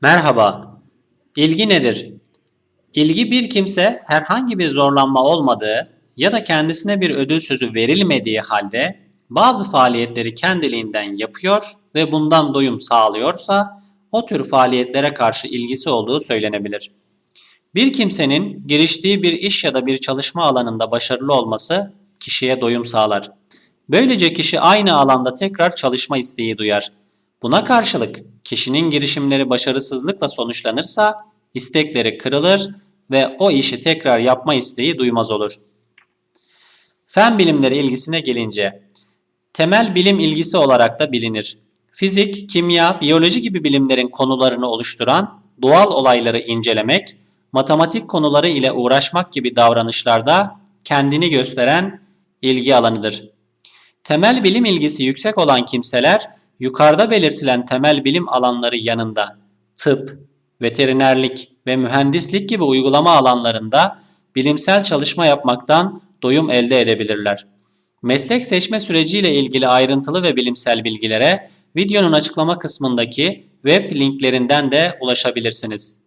Merhaba. İlgi nedir? İlgi bir kimse herhangi bir zorlanma olmadığı ya da kendisine bir ödül sözü verilmediği halde bazı faaliyetleri kendiliğinden yapıyor ve bundan doyum sağlıyorsa o tür faaliyetlere karşı ilgisi olduğu söylenebilir. Bir kimsenin giriştiği bir iş ya da bir çalışma alanında başarılı olması kişiye doyum sağlar. Böylece kişi aynı alanda tekrar çalışma isteği duyar. Buna karşılık kişinin girişimleri başarısızlıkla sonuçlanırsa istekleri kırılır ve o işi tekrar yapma isteği duymaz olur. Fen bilimleri ilgisine gelince temel bilim ilgisi olarak da bilinir. Fizik, kimya, biyoloji gibi bilimlerin konularını oluşturan doğal olayları incelemek, matematik konuları ile uğraşmak gibi davranışlarda kendini gösteren ilgi alanıdır. Temel bilim ilgisi yüksek olan kimseler yukarıda belirtilen temel bilim alanları yanında tıp, veterinerlik ve mühendislik gibi uygulama alanlarında bilimsel çalışma yapmaktan doyum elde edebilirler. Meslek seçme süreciyle ilgili ayrıntılı ve bilimsel bilgilere videonun açıklama kısmındaki web linklerinden de ulaşabilirsiniz.